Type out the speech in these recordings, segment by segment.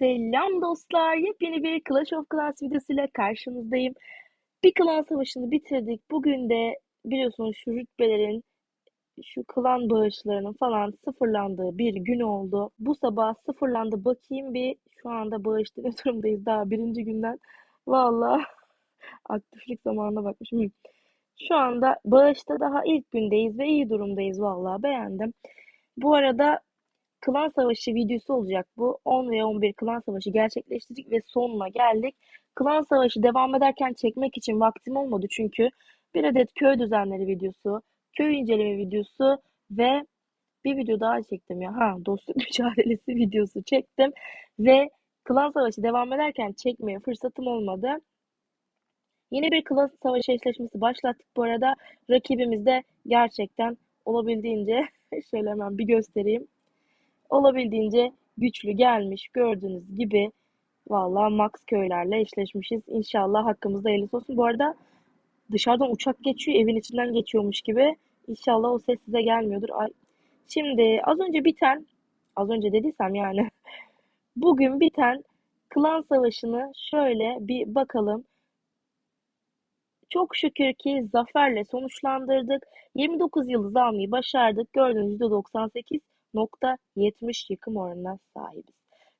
Selam dostlar. Yepyeni bir Clash of Clans videosuyla karşınızdayım. Bir klan savaşını bitirdik. Bugün de biliyorsunuz şu rütbelerin, şu klan bağışlarının falan sıfırlandığı bir gün oldu. Bu sabah sıfırlandı. Bakayım bir şu anda bağışta ne durumdayız daha birinci günden. Valla aktiflik zamanına bakmışım. Şu anda bağışta daha ilk gündeyiz ve iyi durumdayız valla beğendim. Bu arada Klan Savaşı videosu olacak bu. 10 ve 11 Klan Savaşı gerçekleştirdik ve sonuna geldik. Klan Savaşı devam ederken çekmek için vaktim olmadı çünkü bir adet köy düzenleri videosu, köy inceleme videosu ve bir video daha çektim ya. Ha, dostluk mücadelesi videosu çektim ve Klan Savaşı devam ederken çekmeye fırsatım olmadı. Yine bir klan savaşı eşleşmesi başlattık bu arada. Rakibimiz de gerçekten olabildiğince şöyle hemen bir göstereyim olabildiğince güçlü gelmiş. Gördüğünüz gibi vallahi Max köylerle eşleşmişiz. İnşallah hakkımızda hayırlısı olsun. Bu arada dışarıdan uçak geçiyor. Evin içinden geçiyormuş gibi. İnşallah o ses size gelmiyordur. Ay. Şimdi az önce biten, az önce dediysem yani bugün biten klan savaşını şöyle bir bakalım. Çok şükür ki zaferle sonuçlandırdık. 29 yıldız almayı başardık. Gördüğünüz %98 %70 yıkım oranına sahibiz.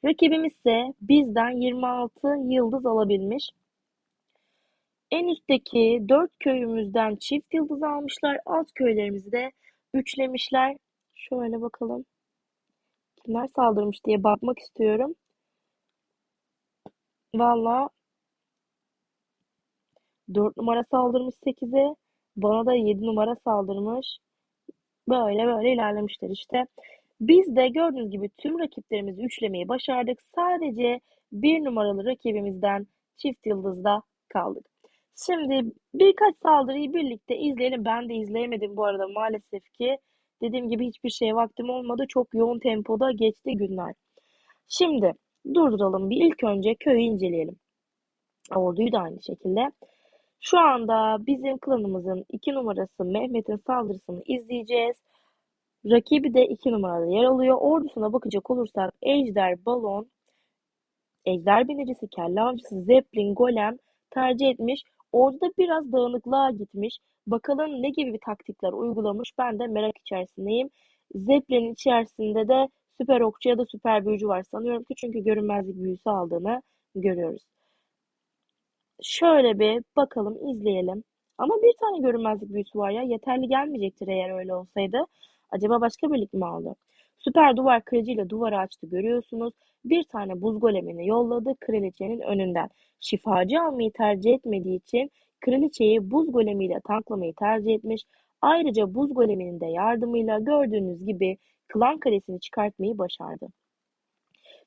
Rakibimiz ise bizden 26 yıldız alabilmiş. En üstteki 4 köyümüzden çift yıldız almışlar. Alt köylerimizi de üçlemişler. Şöyle bakalım. Kimler saldırmış diye bakmak istiyorum. Valla 4 numara saldırmış 8'e. Bana da 7 numara saldırmış. Böyle böyle ilerlemişler işte. Biz de gördüğünüz gibi tüm rakiplerimizi üçlemeyi başardık. Sadece bir numaralı rakibimizden çift yıldızda kaldık. Şimdi birkaç saldırıyı birlikte izleyelim. Ben de izleyemedim bu arada maalesef ki. Dediğim gibi hiçbir şeye vaktim olmadı. Çok yoğun tempoda geçti günler. Şimdi durduralım bir ilk önce köyü inceleyelim. Orduyu da aynı şekilde. Şu anda bizim klanımızın iki numarası Mehmet'in saldırısını izleyeceğiz. Rakibi de 2 numarada yer alıyor. Ordusuna bakacak olursak Ejder, Balon, Ejder binicisi, Kelle Avcısı, Zeppelin, Golem tercih etmiş. Orada biraz dağınıklığa gitmiş. Bakalım ne gibi bir taktikler uygulamış ben de merak içerisindeyim. Zeppelin'in içerisinde de süper okçu ya da süper büyücü var sanıyorum ki çünkü görünmezlik büyüsü aldığını görüyoruz. Şöyle bir bakalım izleyelim. Ama bir tane görünmezlik büyüsü var ya yeterli gelmeyecektir eğer öyle olsaydı. Acaba başka birlik mi aldı? Süper duvar kırıcıyla duvarı açtı görüyorsunuz. Bir tane buz golemini yolladı kraliçenin önünden. Şifacı almayı tercih etmediği için kraliçeyi buz golemiyle tanklamayı tercih etmiş. Ayrıca buz goleminin de yardımıyla gördüğünüz gibi klan kalesini çıkartmayı başardı.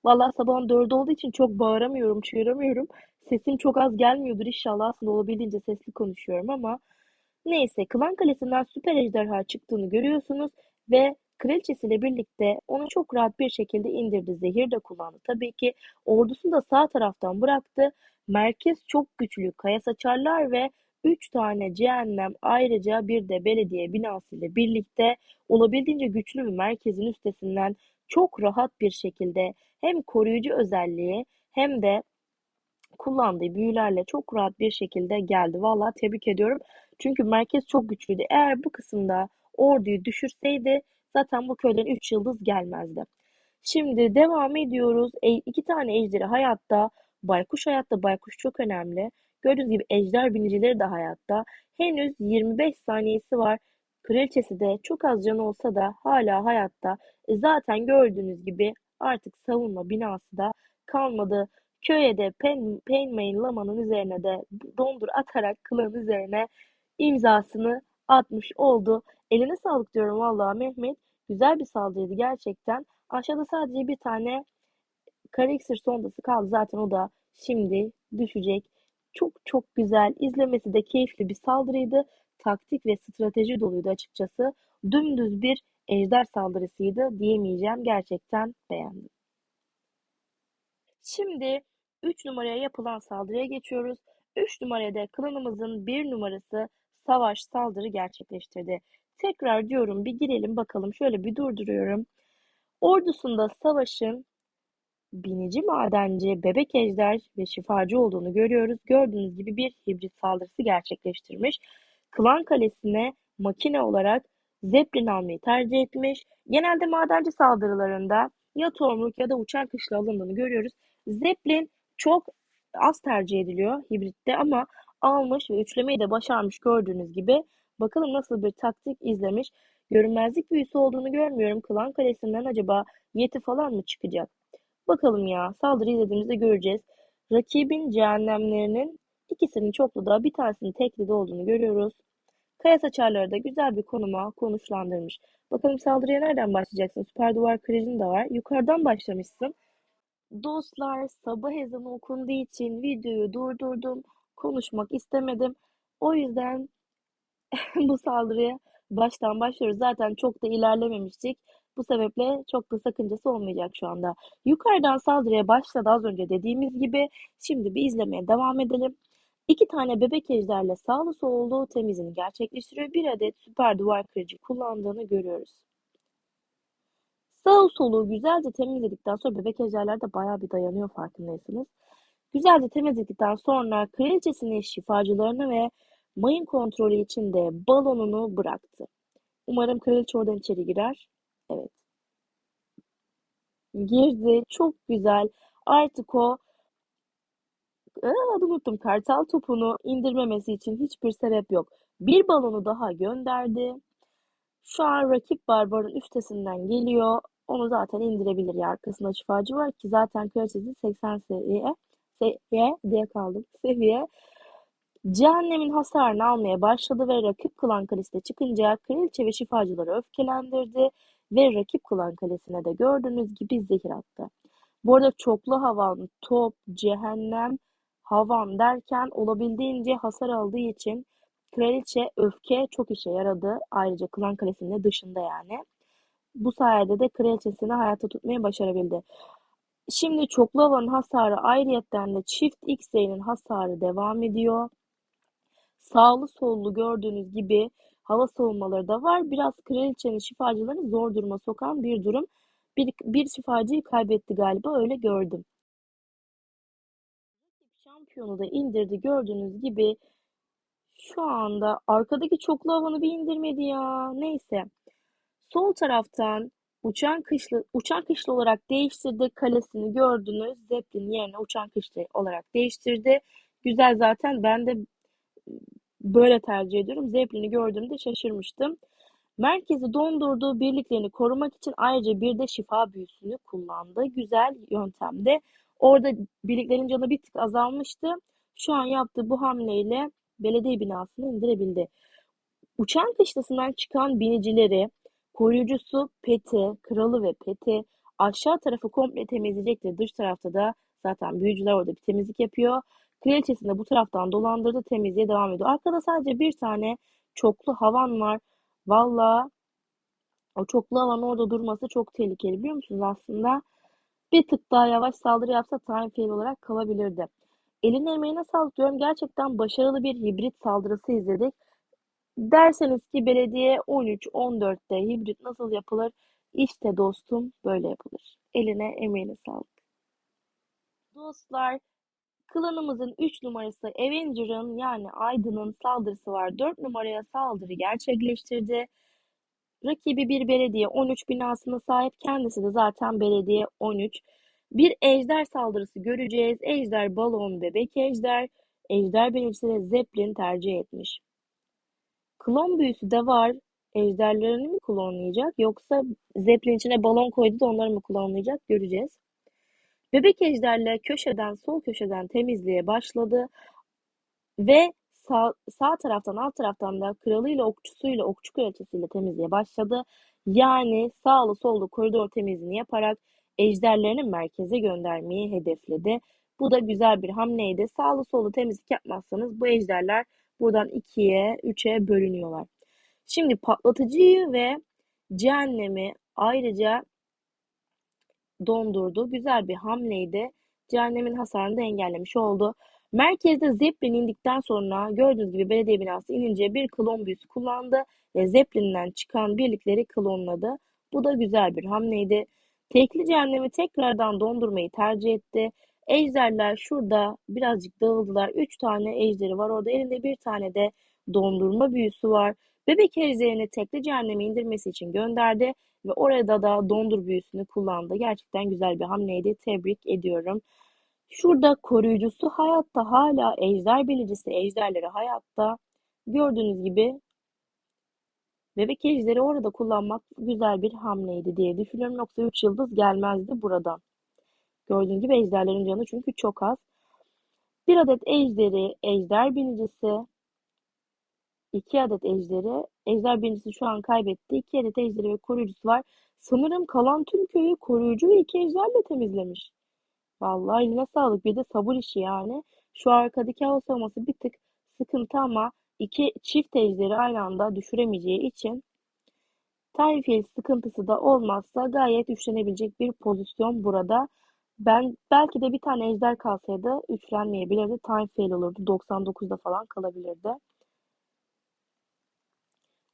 Valla sabahın dördü olduğu için çok bağıramıyorum, çığıramıyorum. Sesim çok az gelmiyordur inşallah. Aslında olabildiğince sesli konuşuyorum ama neyse klan kalesinden süper ejderha çıktığını görüyorsunuz ve kraliçesiyle birlikte onu çok rahat bir şekilde indirdi. Zehir de kullandı. Tabii ki ordusunu da sağ taraftan bıraktı. Merkez çok güçlü kaya saçarlar ve 3 tane cehennem ayrıca bir de belediye binası ile birlikte olabildiğince güçlü bir merkezin üstesinden çok rahat bir şekilde hem koruyucu özelliği hem de kullandığı büyülerle çok rahat bir şekilde geldi. Vallahi tebrik ediyorum. Çünkü merkez çok güçlüydü. Eğer bu kısımda orduyu düşürseydi zaten bu köyden 3 yıldız gelmezdi. Şimdi devam ediyoruz. E, iki tane ejderi hayatta. Baykuş hayatta. Baykuş çok önemli. Gördüğünüz gibi ejder binicileri de hayatta. Henüz 25 saniyesi var. Kraliçesi de çok az canı olsa da hala hayatta. E, zaten gördüğünüz gibi artık savunma binası da kalmadı. Köye de Pen, Penmain Lama'nın üzerine de dondur atarak klan üzerine imzasını atmış oldu. Eline sağlık diyorum vallahi Mehmet. Güzel bir saldırıydı gerçekten. Aşağıda sadece bir tane kare iksir sondası kaldı. Zaten o da şimdi düşecek. Çok çok güzel. izlemesi de keyifli bir saldırıydı. Taktik ve strateji doluydu açıkçası. Dümdüz bir ejder saldırısıydı diyemeyeceğim. Gerçekten beğendim. Şimdi 3 numaraya yapılan saldırıya geçiyoruz. 3 numarada klanımızın 1 numarası savaş saldırı gerçekleştirdi. Tekrar diyorum bir girelim bakalım. Şöyle bir durduruyorum. Ordusunda savaşın binici madenci, bebek ejder ve şifacı olduğunu görüyoruz. Gördüğünüz gibi bir hibrit saldırısı gerçekleştirmiş. Klan Kalesi'ne makine olarak Zeppelin almayı tercih etmiş. Genelde madenci saldırılarında ya tomruk ya da uçan kışla alındığını görüyoruz. Zeppelin çok az tercih ediliyor hibritte ama almış ve üçlemeyi de başarmış gördüğünüz gibi. Bakalım nasıl bir taktik izlemiş. Görünmezlik büyüsü olduğunu görmüyorum. Klan Kalesi'nden acaba Yeti falan mı çıkacak? Bakalım ya. Saldırı izlediğimizde göreceğiz. Rakibin cehennemlerinin ikisinin çoklu da bir tanesinin tekli de olduğunu görüyoruz. Kaya saçarları da güzel bir konuma konuşlandırmış. Bakalım saldırıya nereden başlayacaksın? Süper duvar kırıcın da var. Yukarıdan başlamışsın. Dostlar sabah ezanı okunduğu için videoyu durdurdum. Konuşmak istemedim. O yüzden bu saldırıya baştan başlıyoruz. Zaten çok da ilerlememiştik. Bu sebeple çok da sakıncası olmayacak şu anda. Yukarıdan saldırıya başladı az önce dediğimiz gibi. Şimdi bir izlemeye devam edelim. İki tane bebek ejderle sağlı sollu temizliğini gerçekleştiriyor. Bir adet süper duvar kırıcı kullandığını görüyoruz. Sağ solu güzelce temizledikten sonra bebek ejderler de bayağı bir dayanıyor farkındaysanız. Güzelce temizledikten sonra kraliçesini şifacılarını ve mayın kontrolü için de balonunu bıraktı. Umarım kraliçe oradan içeri girer. Evet. Girdi. Çok güzel. Artık o adını unuttum. Kartal topunu indirmemesi için hiçbir sebep yok. Bir balonu daha gönderdi. Şu an rakip barbarın üstesinden geliyor. Onu zaten indirebilir ya. Arkasında şifacı var ki zaten kraliçesi 80 seviye seviye diye kaldım. Seviye Cehennemin hasarını almaya başladı ve rakip klan kalesine çıkınca kraliçe ve şifacıları öfkelendirdi ve rakip klan kalesine de gördüğünüz gibi zehir attı. Bu arada çoklu havan, top, cehennem, havan derken olabildiğince hasar aldığı için kraliçe öfke çok işe yaradı. Ayrıca klan kalesinin dışında yani. Bu sayede de kraliçesini hayatta tutmayı başarabildi. Şimdi çoklu havanın hasarı ayrıyetten de çift X-Ray'nin hasarı devam ediyor. Sağlı sollu gördüğünüz gibi hava savunmaları da var. Biraz kraliçenin şifacılarını zor duruma sokan bir durum. Bir, bir şifacıyı kaybetti galiba öyle gördüm. Şampiyonu da indirdi gördüğünüz gibi. Şu anda arkadaki çoklu havanı bir indirmedi ya. Neyse. Sol taraftan uçan kışlı uçan kışlı olarak değiştirdi kalesini gördünüz. Zeppelin yerine uçan kışlı olarak değiştirdi. Güzel zaten ben de böyle tercih ediyorum. Zeppelin'i gördüğümde şaşırmıştım. Merkezi dondurduğu birliklerini korumak için ayrıca bir de şifa büyüsünü kullandı. Güzel yöntemde. Orada birliklerin canı bir tık azalmıştı. Şu an yaptığı bu hamleyle belediye binasını indirebildi. Uçan kışlasından çıkan binicileri, koruyucusu Peti, kralı ve Peti aşağı tarafı komple temizleyecektir. Dış tarafta da zaten büyücüler orada bir temizlik yapıyor. Kraliçesini bu taraftan dolandırdı. Temizliğe devam ediyor. Arkada sadece bir tane çoklu havan var. Valla o çoklu havan orada durması çok tehlikeli biliyor musunuz aslında? Bir tık daha yavaş saldırı yapsa time fail olarak kalabilirdi. Elin emeğine sağlık diyorum. Gerçekten başarılı bir hibrit saldırısı izledik. Derseniz ki belediye 13-14'te hibrit nasıl yapılır? İşte dostum böyle yapılır. Eline emeğine sağlık. Dostlar Klanımızın 3 numarası Avenger'ın yani Aydın'ın saldırısı var. 4 numaraya saldırı gerçekleştirdi. Rakibi bir belediye 13 binasına sahip. Kendisi de zaten belediye 13. Bir ejder saldırısı göreceğiz. Ejder balon bebek ejder. Ejder benimsi de Zeppelin tercih etmiş. Klon büyüsü de var. Ejderlerini mi klonlayacak yoksa Zeppelin içine balon koydu da onları mı klonlayacak göreceğiz. Bebek ejderle köşeden sol köşeden temizliğe başladı ve sağ, sağ taraftan alt taraftan da kralıyla okçusuyla okçu kraliçesiyle temizliğe başladı. Yani sağlı sollu koridor temizliğini yaparak ejderlerini merkeze göndermeyi hedefledi. Bu da güzel bir hamleydi. Sağlı sollu temizlik yapmazsanız bu ejderler buradan ikiye, üçe bölünüyorlar. Şimdi patlatıcıyı ve cehennemi ayrıca dondurdu. Güzel bir hamleydi. Cehennemin hasarını da engellemiş oldu. Merkezde Zeppelin indikten sonra gördüğünüz gibi belediye binası inince bir klon büyüsü kullandı ve Zeppelin'den çıkan birlikleri klonladı. Bu da güzel bir hamleydi. Tekli cehennemi tekrardan dondurmayı tercih etti. Ejderler şurada birazcık dağıldılar. Üç tane ejderi var orada. Elinde bir tane de dondurma büyüsü var. Bebek ejderini tekli cehenneme indirmesi için gönderdi ve orada da dondur büyüsünü kullandı. Gerçekten güzel bir hamleydi. Tebrik ediyorum. Şurada koruyucusu hayatta hala ejder bilicisi ejderleri hayatta. Gördüğünüz gibi bebek ejderi orada kullanmak güzel bir hamleydi diye düşünüyorum. Yoksa 3 yıldız gelmezdi buradan. Gördüğünüz gibi ejderlerin canı çünkü çok az. Bir adet ejderi, ejder binicisi, iki adet ejderi, ejder binicisi şu an kaybetti. İki adet ejderi ve koruyucusu var. Sanırım kalan tüm köyü koruyucu ve iki ejderle temizlemiş. Vallahi eline sağlık. Bir de sabır işi yani. Şu arkadaki hava savunması bir tık sıkıntı ama iki çift ejderi aynı anda düşüremeyeceği için Time sıkıntısı da olmazsa gayet üçlenebilecek bir pozisyon burada. Ben belki de bir tane ejder kalsaydı üçlenmeyebilirdi. Time fail olurdu. 99'da falan kalabilirdi.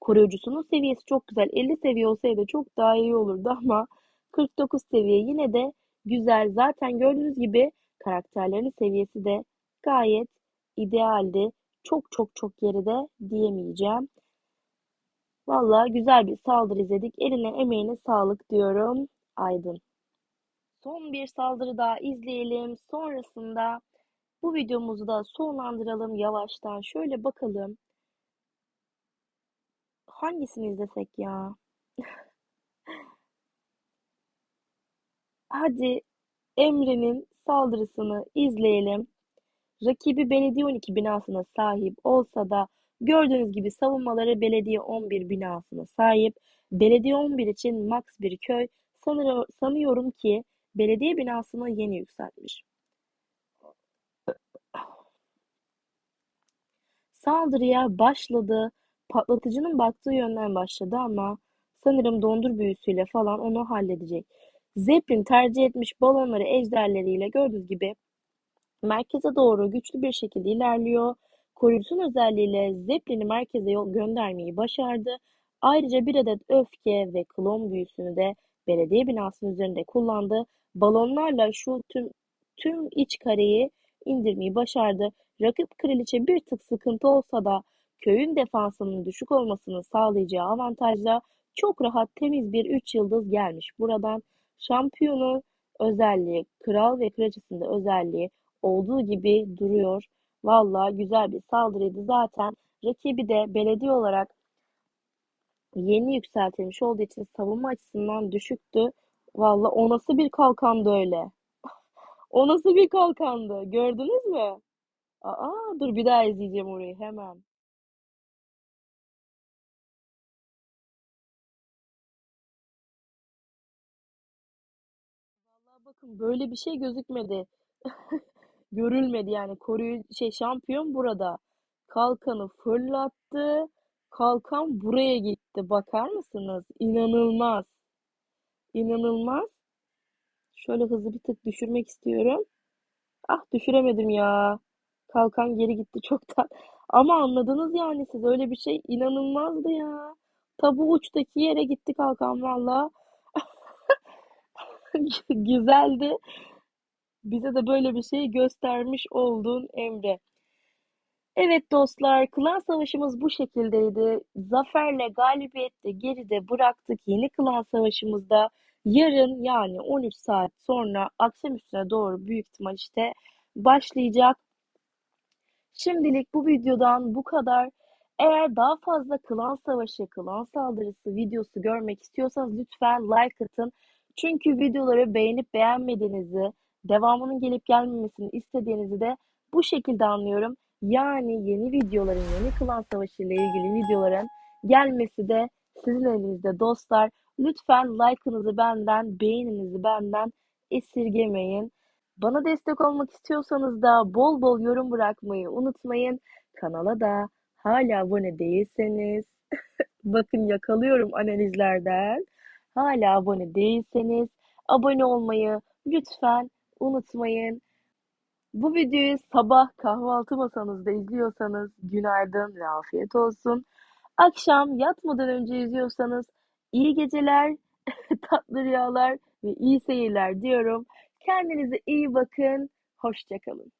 Koruyucusunun seviyesi çok güzel. 50 seviye olsaydı çok daha iyi olurdu ama 49 seviye yine de güzel. Zaten gördüğünüz gibi karakterlerin seviyesi de gayet idealdi. Çok çok çok geride diyemeyeceğim. Valla güzel bir saldırı izledik. Eline emeğine sağlık diyorum. Aydın. Son bir saldırı daha izleyelim. Sonrasında bu videomuzu da sonlandıralım yavaştan. Şöyle bakalım. Hangisini izlesek ya? Hadi Emre'nin saldırısını izleyelim. Rakibi belediye 12 binasına sahip olsa da gördüğünüz gibi savunmaları belediye 11 binasına sahip. Belediye 11 için max bir köy. Sanır, sanıyorum ki belediye binasını yeni yükseltmiş. Saldırıya başladı. Patlatıcının baktığı yönden başladı ama sanırım dondur büyüsüyle falan onu halledecek. Zeppelin tercih etmiş balonları ejderleriyle gördüğünüz gibi merkeze doğru güçlü bir şekilde ilerliyor. Koruyucusun özelliğiyle Zeppelin'i merkeze yol göndermeyi başardı. Ayrıca bir adet öfke ve klon büyüsünü de belediye binasının üzerinde kullandı. Balonlarla şu tüm tüm iç kareyi indirmeyi başardı. Rakip kraliçe bir tık sıkıntı olsa da köyün defansının düşük olmasını sağlayacağı avantajla çok rahat temiz bir 3 yıldız gelmiş. Buradan şampiyonun özelliği, kral ve kraliçesinde özelliği olduğu gibi duruyor. Valla güzel bir saldırıydı. Zaten rakibi de belediye olarak yeni yükseltilmiş olduğu için savunma açısından düşüktü. Valla o nasıl bir kalkandı öyle? O nasıl bir kalkandı? Gördünüz mü? Aa, dur bir daha izleyeceğim orayı hemen. Bakın böyle bir şey gözükmedi. Görülmedi yani koruyu şey şampiyon burada. Kalkanı fırlattı. Kalkan buraya gitti. Bakar mısınız? İnanılmaz. İnanılmaz. Şöyle hızlı bir tık düşürmek istiyorum. Ah düşüremedim ya. Kalkan geri gitti çoktan. Ama anladınız yani siz öyle bir şey inanılmazdı ya. Tabu uçtaki yere gitti kalkan valla. Güzeldi. Bize de böyle bir şey göstermiş oldun Emre. Evet dostlar, klan savaşımız bu şekildeydi. Zaferle galibiyette geride bıraktık. Yeni klan savaşımızda yarın yani 13 saat sonra akşam üstüne doğru büyük ihtimal işte başlayacak. Şimdilik bu videodan bu kadar. Eğer daha fazla klan savaşı, klan saldırısı videosu görmek istiyorsanız lütfen like atın. Çünkü videoları beğenip beğenmediğinizi, devamının gelip gelmemesini istediğinizi de bu şekilde anlıyorum. Yani yeni videoların, yeni klan savaşı ile ilgili videoların gelmesi de sizin elinizde dostlar. Lütfen like'ınızı benden, beğeninizi benden esirgemeyin. Bana destek olmak istiyorsanız da bol bol yorum bırakmayı unutmayın. Kanala da hala abone değilseniz, bakın yakalıyorum analizlerden. Hala abone değilseniz abone olmayı lütfen unutmayın. Bu videoyu sabah kahvaltı masanızda izliyorsanız günaydın ve afiyet olsun. Akşam yatmadan önce izliyorsanız iyi geceler, tatlı rüyalar ve iyi seyirler diyorum. Kendinize iyi bakın. Hoşça kalın.